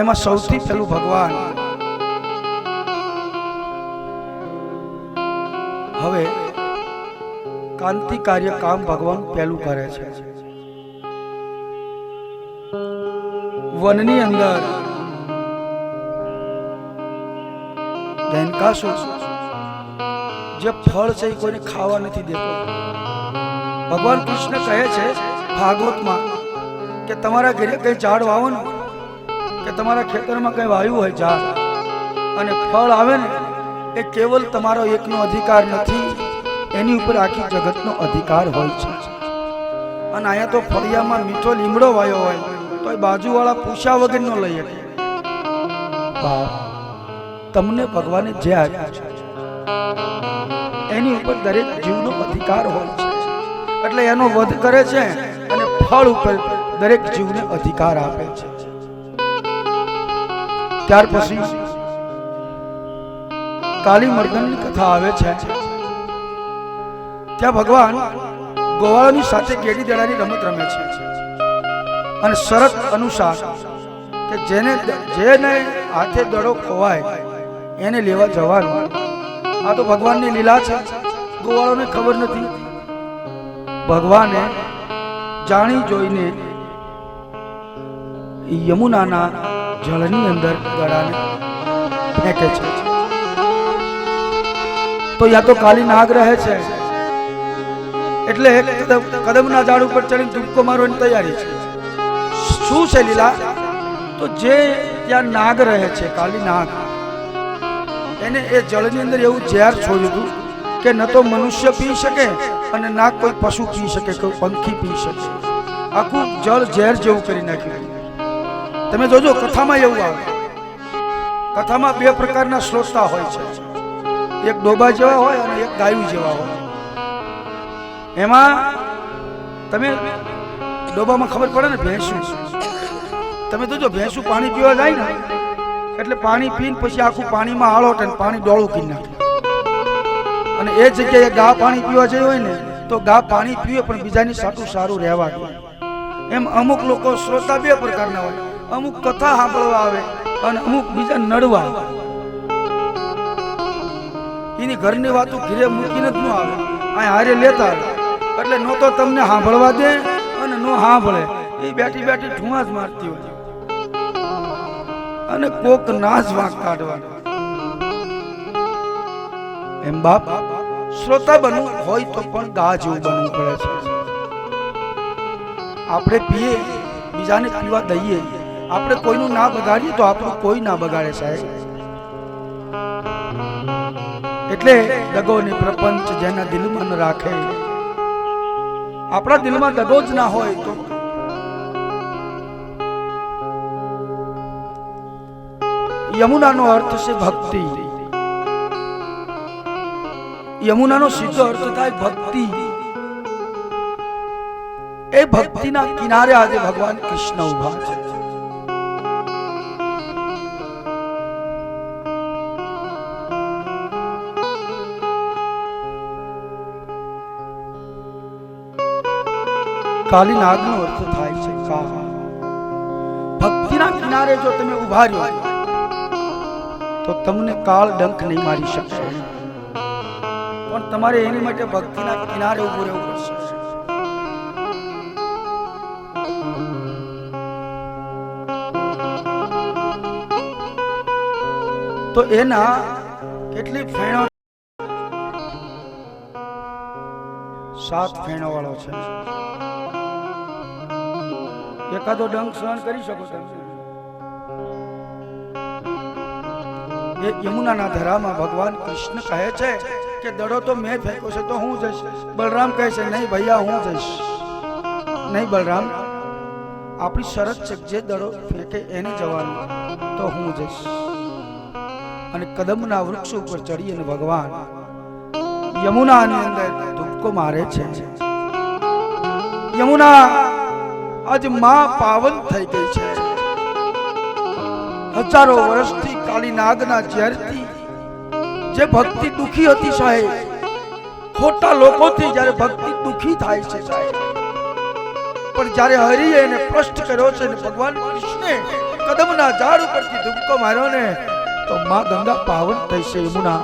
એમાં સૌથી પહેલું ભગવાન. હવે કાંતિકાર્ય કામ ભગવાન પહેલું કરે છે. વનની અંદર દેનકાસુર જે ફળ છે એ કોઈને ખાવા નથી દેતો. ભગવાન કૃષ્ણ કહે છે ભાગવતમાં કે તમારા ઘરે કઈ ઝાડ વાવો ને કે તમારા ખેતરમાં કઈ વાયુ હોય ઝાડ અને ફળ આવે ને, એ કેવલ તમારો એકનો અધિકાર નથી. એની ઉપર આખી જગતનો અધિકાર હોય છે. અને અહીંયા તો ફળિયામાં મીઠો લીમડો વાયો હોય તો એ બાજુવાળા પૂછ્યા વગર નો લઈ શકે. તમને ભગવાને જે આપ્યા છે. એની ઉપર દરેક જીવનો અધિકાર હોય છે. એટલે એનો વધ કરે છે અને ફળ ઉપર દરેક જીવને અધિકાર આપે છે. ત્યાર પછી કાલી મર્દનની કથા આવે છે. ત્યાં ભગવાન ગોવાળાની સાથે કેડી દડાની રમત રમે છે. અને શરત અનુસાર કે જેને જેને હાથે દડો ખોવાય એને લેવા જવાનું. આ તો ભગવાનની લીલા છે. ગોવાળોને ખબર નથી. ભગવાને જાણી જોઈને યમુનાના જળની અંદર ગળાને ફેંકે છે. તો યા તો કાલી નાગ રહે છે. એટલે કદમ કદમના ઝાડ ઉપર ચડીને ડૂબકો મારવાની તૈયારી છે. શું છે લીલા? તો જે ત્યાં નાગ રહે છે, કાલી નાગ, એને એ જળની અંદર એવું ઝેર છોડ્યું હતું કે ન તો મનુષ્ય પી શકે અને ના કોઈ પશુ પી શકે, કોઈ પંખી પી શકે. આખું જળ ઝેર જેવું કરી નાખ્યું. તમે જોજો, કથામાં એવું આવે. કથામાં બે પ્રકારના શ્રોતા હોય છે. એક ડોબા જેવા હોય અને એક ગાયું જેવા હોય. એમાં તમે ડોબામાં ખબર પડે ને, ભેંસું. તમે જોજો ભેંસું પાણી પીવા જાય ને, એટલે પાણી પીને પછી આખું પાણીમાં આળોટે ને પાણી ડોળું કરી નાખે. અને એ જગ્યાએ ગા પાણી પીવા જઈ હોય ને, તો ગા પાણી પીવે, પણ બીજાની સાટું સારું રહેવા દે. એમ અમુક લોકો શ્રોતા બે પ્રકારના હોય. અમુક કથા સાંભળવા આવે અને અમુક બીજા નડવા. એની ઘરની વાતો ઘીરે મૂકીને જ ન આવે. આ હારે લેતા એટલે નો તો તમને સાંભળવા દે અને નો સાંભળે. એ બેઠી બેઠી ઠુમા જ મારતી હોય. અને કોક નાશ વાંક કાઢવાનો. એમ બાપ, શ્રોતા બનવું હોય તો પણ ગા જેવું બનવું પડે છે. આપણે પીએ, બીજાને પીવા દઈએ. આપણે કોઈનું ના બગાડીએ તો આપણું કોઈ ના બગાડે સાહેબ. એટલે દગો ને પ્રપંચ જેના દિલમાં રાખે. આપણા દિલમાં દગો જ ના હોય તો. યમુનાનો અર્થ છે ભક્તિ. યમુનાનો સીધો અર્થ થાય ભક્તિ. એ ભક્તિના કિનારે આજે ભગવાન કૃષ્ણ ઊભા છે. કાલી નાગનો અર્થ થાય છે કા. ભક્તિના કિનારે જો તમે ઊભા રહ્યો, તો તમને કાળ ડંખ નહીં મારી શકશે. પણ તમારે એની માટે ભક્તિના કિનારે ઉભું રહેવું પડશે. તો એના કેટલી ફેણો સાત ફેણો વાળો છે. એકાદો ડંખ સહન કરી શકો તમે. યમુનાના ધરામાં ભગવાન કૃષ્ણ કહે છે કે દડો તો મેં ફેંક્યો છે, તો હું જઈશ. બલરામ કહે છે, નહીં ભૈયા, હું જઈશ. નહીં બલરામ, આપણી શરત છે જે દડો ફેંકે એને જવાનું, તો હું જઈશ. અને કદમના વૃક્ષ ઉપર ચડી અને ભગવાન યમુનાની અંદર ધૂપકો મારે છે. યમુના આજમાં પાવન થઈ ગઈ છે. હજારો વર્ષથી કાલી નાગના ઝેરથી જે ભક્તિ દુખી હતી સાહેબ, ખોટા લોકોથી જ્યારે ભક્તિ દુખી થાય છે સાહેબ. પણ જ્યારે હરિએ એને પ્રશ્ન કર્યો છે ને ભગવાન કૃષ્ણે કદમના ઝાડ ઉપરથી ધુમકો માર્યો ને, તો માં ગંગા પાવન થઈ છે યમુના.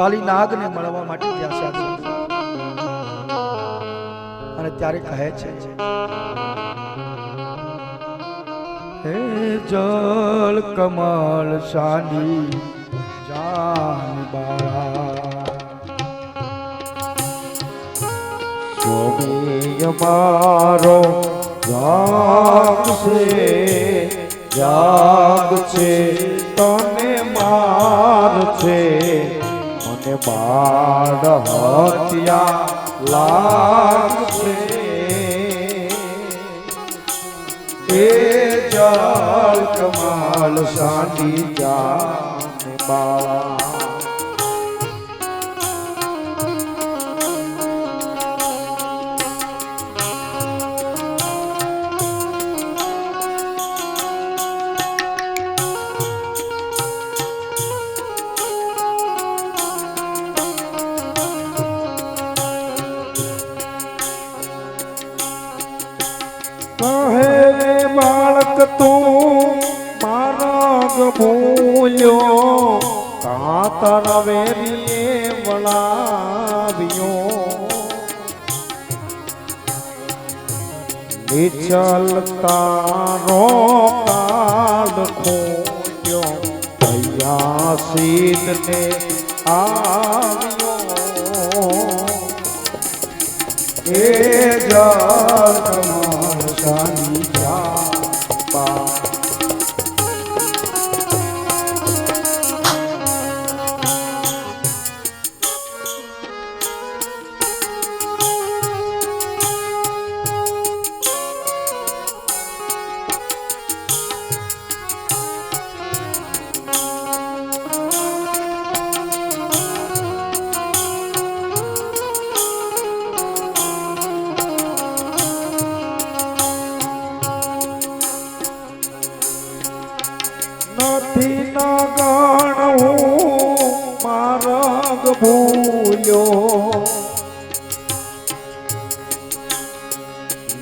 કાલી નાગને મળવા માટે ત્યાં સાધુ અને ત્યારે કહે છે, હે જળ કમલ શાની જાન સ્વામી અમારો જાગ છે જાગ છે તને માર છે મને બાળ હત્યા લાગ છે એ જળ કમાલ શાંતિ જાન બાળા કહે રે બાળક તું, માર્ગ ભૂલ્યો કાતર વેરીએ વળાવ્યો નિચલ તારો કાળ ખોટ્યો ભૈયા સીધને આવ્યો. એ જળ કમળ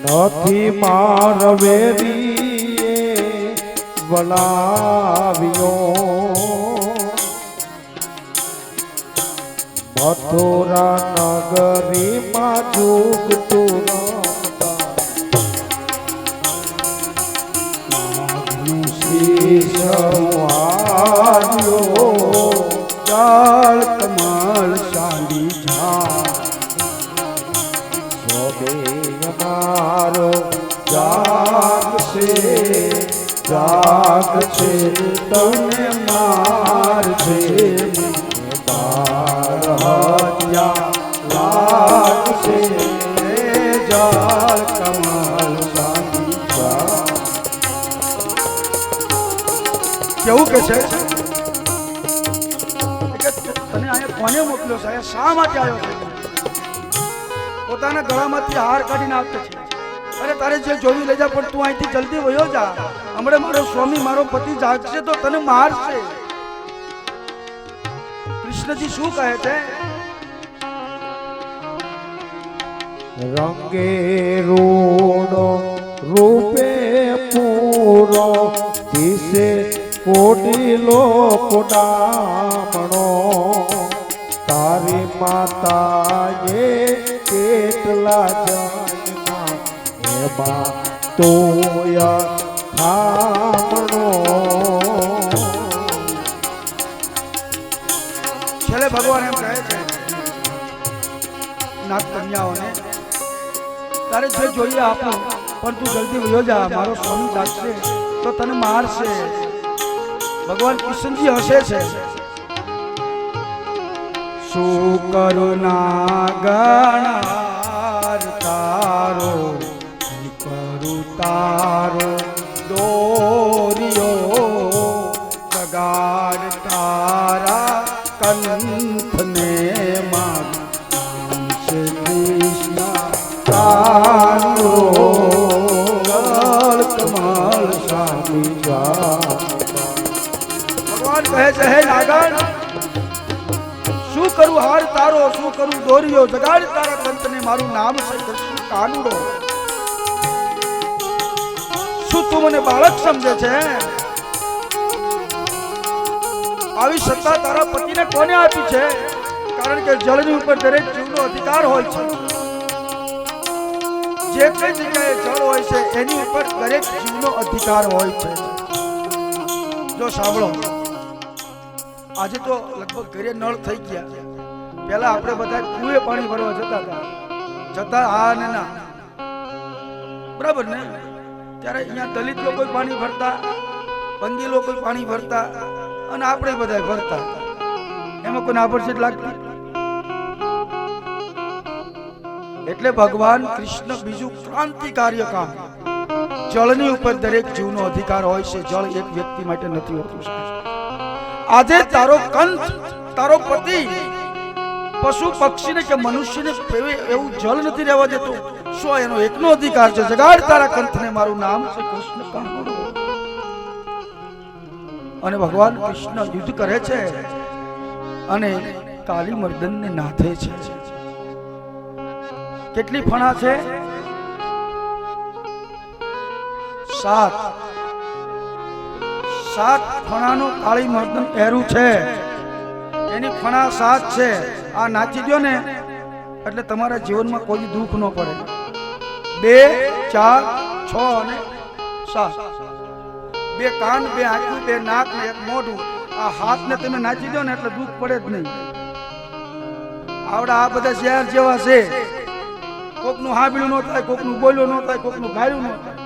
નથી મારવેરી વલાવ્યો મથુરા નગરીમાં રમતા ચાલ કમળ શાલી જા મારો જાગ છે જાગ છે તને માર છે. બાર હત્યા લાગ છે ચાલ કમળ કેવું કે છે? તને કોને મોકલ્યો અહીંયા શા માટે આવ્યો છે? પોતાના ગળામાંથી હાર કાઢીને આપે છે. અરે તારે જે જોવી લઈ જા, પણ તું અહીંથી જલ્દી વયો જા. હમણાં મારો સ્વામી, મારો પતિ જાગશે તો તને મારશે. કૃષ્ણજી શું કહે છે? રંગે રૂડો રૂપે પૂરો દિશે કોટીલો કોડામણો તારી માતાએ કેટલા જન્મા એમાં તોય ખામણો ભગવાન એમ કહે છે નાગ કન્યાઓને તારે જે જોઈએ આપો પણ તું જલ્દી વયો જા, મારો સ્વામી જાગશે તો તને મારશે. ભગવાન કૃષ્ણજી હશે છે. શું કરુણા ગણાર તારો દોરિયો, જગાડ તારા કંઠને માં શ્રી કૃષ્ણ તારો કમળ ભગવાન કહે છે, હે શું કરું હાર તારો, શું કરું દોરિયો? જગાડ તારા કંતને મારું નામ છે કૃષ્ણ કાનુડો. અને બાળક સમજે છે. આવી સત્તા તારા પતિને કોને આપી છે? કારણ કે જળની ઉપર દરેક જીવનો અધિકાર હોય છે. જે કઈ જગ્યાએ જળ હોય છે, એની ઉપર દરેક જીવનો અધિકાર હોય છે. જો સાંભળો. આજે તો લગભગ ઘરે નળ થઈ ગયા. પહેલા આપણે બધા કુએ પાણી ભરવા જતા હતા. જતા હા ને ના. બરાબર ને? ત્યારે અહીંયા દલિત લોકો પાણી ભરતા બંદી લોકો પાણી ભરતા અને આપણે બધા ભરતા. એમાં કોઈ નાપરસેટ લાગતી? એટલે ભગવાન કૃષ્ણ બીજું ક્રાંતિકાર્ય કામ. જળની ઉપર દરેક જીવનો અધિકાર હોય છે, જળ એક વ્યક્તિ માટે નથી હોતું. આજે તારો કંઠ, તારો પતિ પશુ પક્ષીને કે મનુષ્યને એવું જળ નથી રહેવા દેતો. શું એનો એકનો અધિકાર છે. જગાડ તારા કંઠને, મારું નામ છે કૃષ્ણ કાનુડો અને ભગવાન કૃષ્ણ યુદ્ધ કરે છે અને કાલી મર્દનને નાથે છે. કેટલી ફણા છે? સાત. સાત ફણાનો કાળી મર્દન પહેરું છે. એની ફણા સાત છે. આ નાચી દો ને, એટલે તમારા જીવનમાં કોઈ દુઃખ ન પડે. બે, ચાર, છ અને સાત. બે કાન, બે આંખું, બે નાક ને એક મોઢું. આ હાથને તમે નાચી દો ને એટલે દુઃખ પડે જ નહીં. આવડા આ બધા શહેર જેવા છે. કોકનું હાંભળ્યું ન થાય, કોકનું બોલ્યું ન થાય, કોકનું ગાયું ન થાય.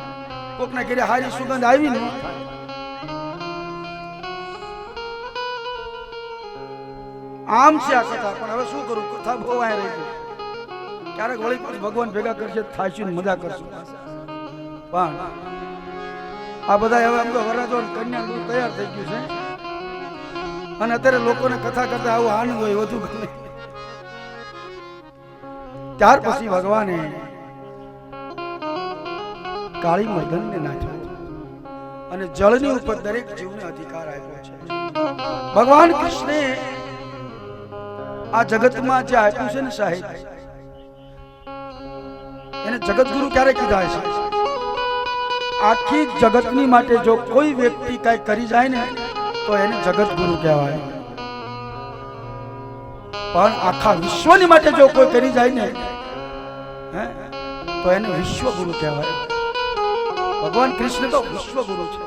કોકના ઘેરે હારી સુગંધ આવી ન આમ છે આ કથા. પણ હવે શું કરું? કથા બહુ વાય રહી ગઈ. ક્યારેક વળી પાછું ભગવાન ભેગા કરશે થાશી મજા કરશું. પણ આ બધા હવે આમ તો વરરાજો કન્યા બધું તૈયાર થઈ ગયું છે. અને અત્યારે લોકોને કથા કરતા આવું આનંદ હોય, વધુ ગમે. ત્યાર પછી ભગવાને કાળી મર્દનને નાખ્યો. અને જળની ઉપર દરેક જીવને અધિકાર આપ્યો છે. ભગવાન કૃષ્ણે આ જગતમાં જે આપ્યું છે ને સાહેબ એને જગતગુરુ ક્યારે કીધા છે આખી જગતની માટે જો કોઈ વ્યક્તિ કઈ કરી જાય ને, તો એને જગતગુરુ કહેવાય. પણ આખા વિશ્વની માટે જો કોઈ કરી જાય ને તો એને વિશ્વગુરુ કહેવાય. ભગવાન કૃષ્ણ તો વિશ્વગુરુ છે.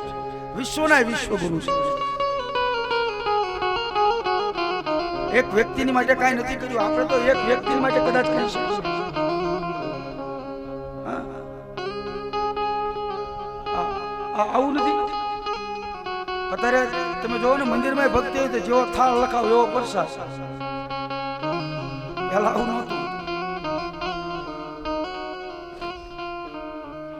વિશ્વના વિશ્વગુરુ છે. એક વ્યક્તિની માટે કાંઈ નથી કર્યું. આપણે તો એક વ્યક્તિ માટે કદાચ કરી શકીએ. આવું નથી. અત્યારે તમે જોવો ને, મંદિરમાં ભક્તિ હોય તો જેવો થાળ લખાવ એવો પ્રસાદ. પેલા આવું નહોતું.